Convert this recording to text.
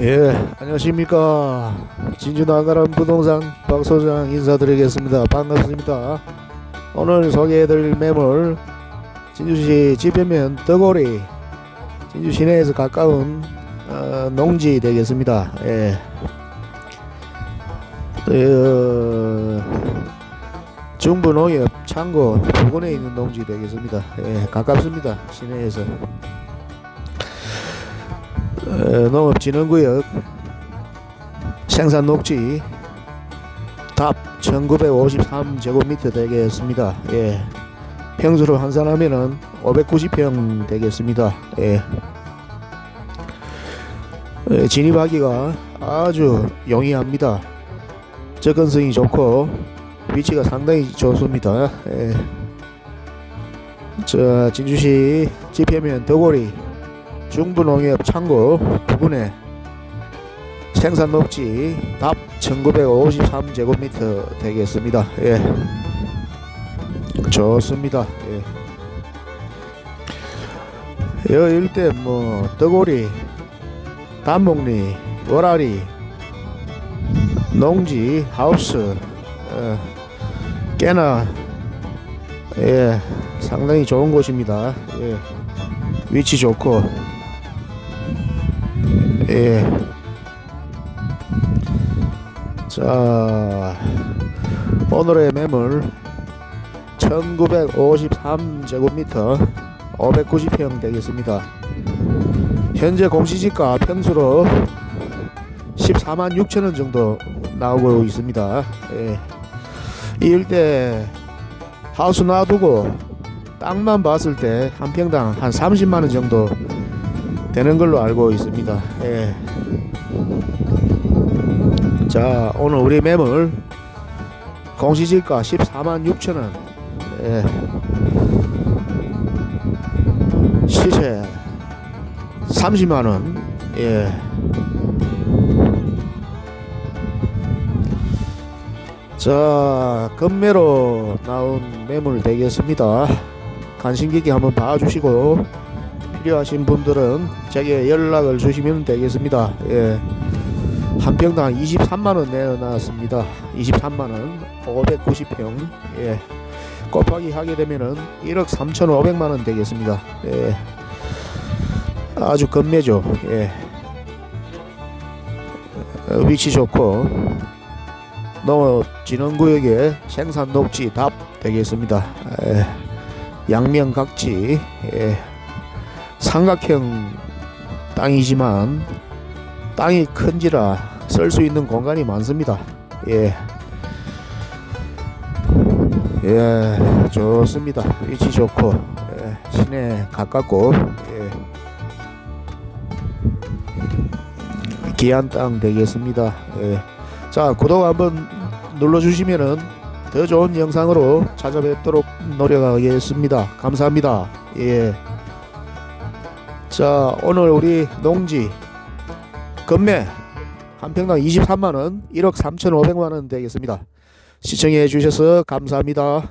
예, 안녕하십니까. 진주 나가람 부동산 박 소장 인사드리겠습니다. 반갑습니다. 오늘 소개해드릴 매물 진주시 지표면 떠고리 진주 시내에서 가까운 어, 농지 되겠습니다. 예. 어, 중부 농협 창고 부근에 있는 농지 되겠습니다. 예, 가깝습니다. 시내에서. 어, 농업진흥구역 생산 녹지 답 1953제곱미터 되겠습니다. 예. 평수로 환산하면은 590평 되겠습니다. 예. 예, 진입하기가 아주 용이합니다. 접근성이 좋고 위치가 상당히 좋습니다. 예. 저 진주시 지표면 덕오리 중부농협 창고 부근에 생산 녹지 답 1953제곱미터 되겠습니다. 예. 좋습니다. 예. 여 일대 뭐 떡오리, 단목리, 월아리, 농지, 하우스, 어, 꽤나 예 상당히 좋은 곳입니다. 예. 위치 좋고 예. 자, 오늘의 매물 1953제곱미터 590평 되겠습니다. 현재 공시지가 평수로 14만 6천원 정도 나오고 있습니다. 예. 이 일대 하우스 놔두고 땅만 봤을 때 한 평당 한 30만원 정도 되는 걸로 알고 있습니다. 예. 자, 오늘 우리 매물 공시지가 14만 6천 원. 예. 시세 30만 원. 예. 자, 금매로 나온 매물 되겠습니다. 관심 깊게 한번 봐주시고 필요하신 분들은 제게 연락을 주시면 되겠습니다. 예. 한 평당 23만 원 내어놨습니다. 23만 원, 590평. 예. 곱하기 하게 되면은 1억 3,500만 원 되겠습니다. 예. 아주 건매죠. 예. 어, 위치 좋고 농업 진흥구역의 생산 녹지 답 되겠습니다. 예. 양면 각지 예. 삼각형 땅이지만 땅이 큰지라 쓸 수 있는 공간이 많습니다. 예. 예, 좋습니다. 위치 좋고 예, 시내 가깝고 예. 귀한 땅 되겠습니다. 예. 자, 구독 한번 눌러주시면은 더 좋은 영상으로 찾아뵙도록 노력하겠습니다. 감사합니다. 예. 자, 오늘 우리 농지 건매 한 평당 23만 원, 1억 3,500만 원 되겠습니다. 시청해 주셔서 감사합니다.